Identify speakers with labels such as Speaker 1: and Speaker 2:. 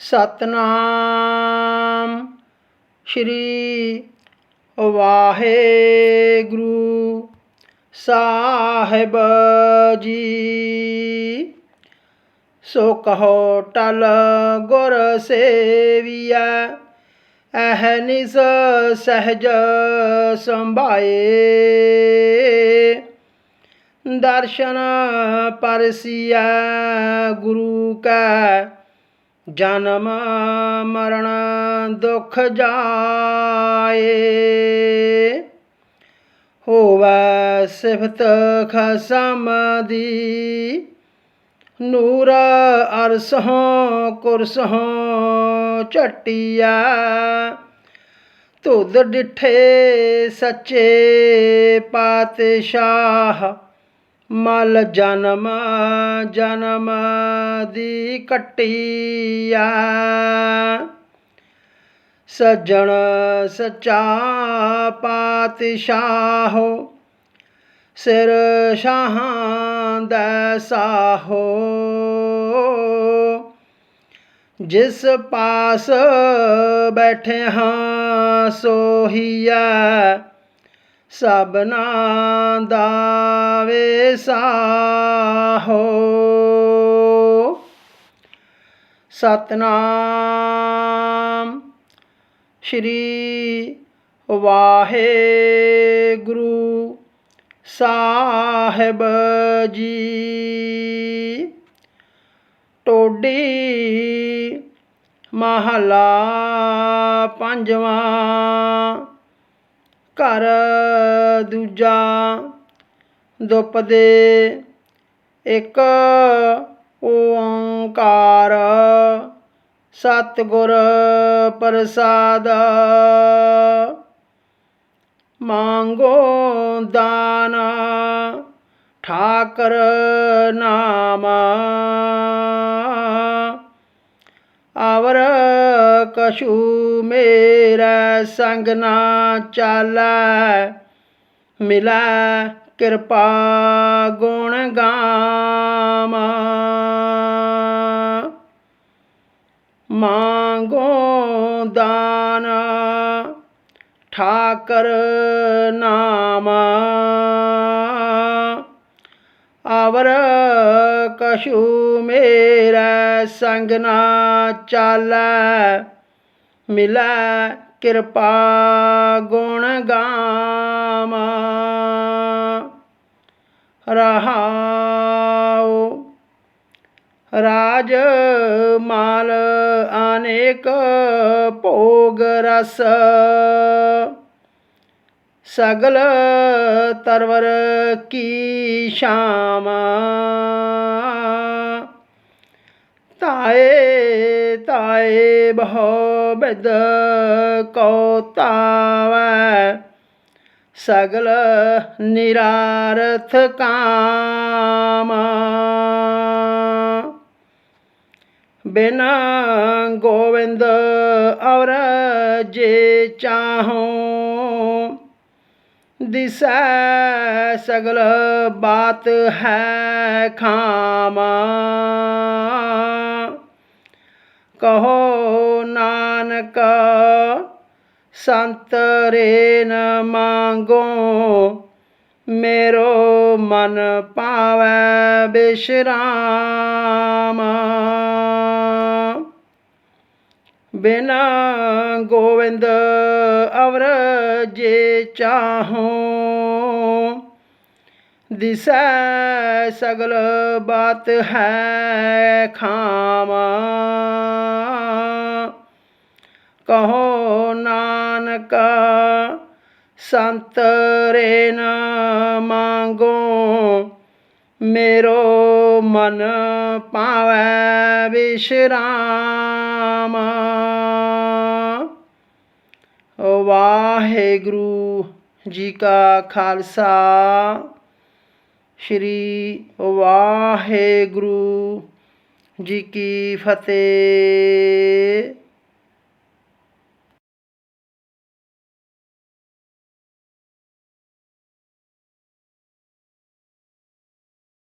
Speaker 1: ਸਤਨਾਮ ਸ਼੍ਰੀ ਵਾਹਿਗੁਰੂ ਸਾਹਿਬ ਜੀ। ਸੋ ਕਹੋ ਟਲ ਗੁਰ ਸੇਵੀਐ ਅਹਨਿਸ ਸਹਜ ਸੰਭਾਏ। ਦਰਸ਼ਨ ਪਰਸੀਐ ਗੁਰੂ ਕੈ ਜਨਮ ਮਰਨ ਦੁਖ ਜਾਏ। ਹੋਵੇ ਸਿਫਤ ਖਸਮ ਦੀ। ਨੂਰ ਅਰਸੋਂ ਕੁਰਸੋਂ ਝਟਿਆ ਧੁੱਧ ਡਿਠੇ ਸੱਚੇ ਪਾਤਸ਼ਾਹ ਮਲ ਜਨਮ ਜਨਮ ਦੀ ਕਟਿਆ। ਸੱਜਣ ਸੱਚਾ ਪਾਤਸ਼ਾਹੋ, ਸਿਰ ਸ਼ਾਹਾਂ ਦਾ ਸਾਹੋ। ਜਿਸ ਪਾਸ ਬੈਠੇ ਹਾਂ ਸੋਹੀਆ ਸਭਨਾ ਦਾ ਵੇਸਾਹੋ ਸਤਨਾਮ ਸ਼੍ਰੀ ਵਾਹਿਗੁਰੂ ਸਾਹਿਬ ਜੀ। ਟੋਡੀ ਮਹਲਾ ਪੰਜਵਾਂ ਘਰ ਦੂਜਾ ਦੁਪਦੇ ਇੱਕ ਓੰਕਾਰ। ਸਤਿਗੁਰ ਪ੍ਰਸਾਦ ਮੰਗੋ ਦਾਨ ਠਾਕਰ ਨਾਮ। ਅਵਰ ਕਛੂ ਮੇਰਾ ਸੰਗ ਨਾ ਚਾਲੈ, ਮਿਲੈ ਕਿਰਪਾ ਗੁਣ ਗਾਮ। ਮੰਗੋ ਦਾਨ ਠਾਕਰ ਨਾਮ। ਆਵਰ ਕਛੂ ਮੇਰਾ, ਸੰਗ ਨਾ ਚਾਲੈ, ਮਿਲੈ ਕਿਰਪਾ ਗੁਣ ਗਾਮ ਰਹਾਉ ਰਾਜ ਮਾਲ ਅਨੇਕ ਭੋਗ ਰਸ। ਸਗਲ ਤਰਵਰ ਕੀ ਸ਼ਾਮ। ਤਾਏ ਤਾਏ ਬਹੁ ਬਿਦ ਕੋ ਤਾਵੈ, ਸਗਲ ਨਿਰਾਰਥ ਕਾਮ। ਬਿਨਾ ਗੋਵਿੰਦ ਔਰ ਜੇ ਚਾਹੋ, ਦਿਸੈ ਸਗਲ ਬਾਤ ਹੈ ਖਾਮ। ਕਹੋ ਨਾਨਕ ਸੰਤ ਰੇ ਨ ਮੰਗੋ, ਮੇਰੋ ਮਨ ਪਾਵੈ ਬਿਸ਼ਰਾਮ। ਬਿਨਾ ਗੋਵਿੰਦ ਅਵਰ ਜੇ ਚਾਹੋ, ਦਿਸੈ ਸਗਲ ਬਾਤ ਹੈ ਖਾਮ। ਕਹੋ ਨਾਨਕ, ਸੰਤ ਰੇ ਨ ਮੰਗੋ, ਮੇਰੋ ਮਨ ਪਾਵੈ ਵਿਸ਼ਰਾਮ। ਵਾਹਿਗੁਰੂ ਜੀ ਕਾ ਖਾਲਸਾ, ਸ਼੍ਰੀ ਵਾਹਿਗੁਰੂ ਜੀ ਕੀ ਫਤਿਹ।